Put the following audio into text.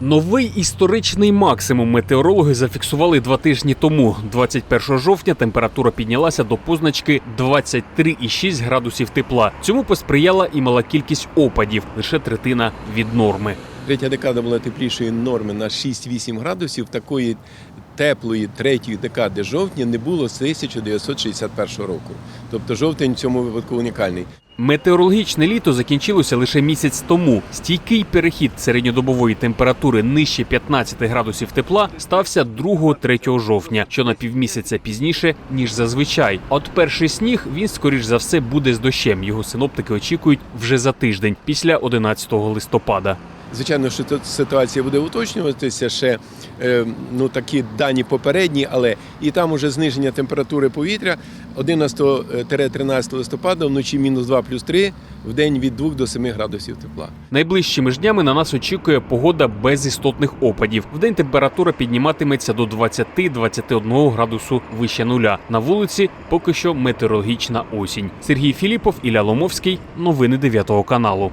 Новий історичний максимум метеорологи зафіксували два тижні тому. 21 жовтня температура піднялася до позначки 23,6 градусів тепла. Цьому посприяла і мала кількість опадів лише третина від норми. Третя декада була теплішої норми на 6-8 градусів. Такої теплої третьої декади жовтня не було з 1961 року. Тобто жовтень в цьому випадку унікальний. Метеорологічне літо закінчилося лише місяць тому. Стійкий перехід середньодобової температури нижче 15 градусів тепла стався 2-3 жовтня, що на півмісяця пізніше ніж зазвичай. От перший сніг він скоріш за все буде з дощем. Його синоптики очікують вже за тиждень, після 11 листопада. Звичайно, що ситуація буде уточнюватися ще е, ну, такі дані попередні, але і там уже зниження температури повітря 11-13 листопада вночі мінус 2 плюс 3, в день від 2 до 7 градусів тепла. Найближчими ж днями на нас очікує погода без істотних опадів. Вдень температура підніматиметься до 20-21 градусу вище нуля. На вулиці поки що метеорологічна осінь. Сергій Філіпов, Ілля Ломовський. Новини 9 каналу.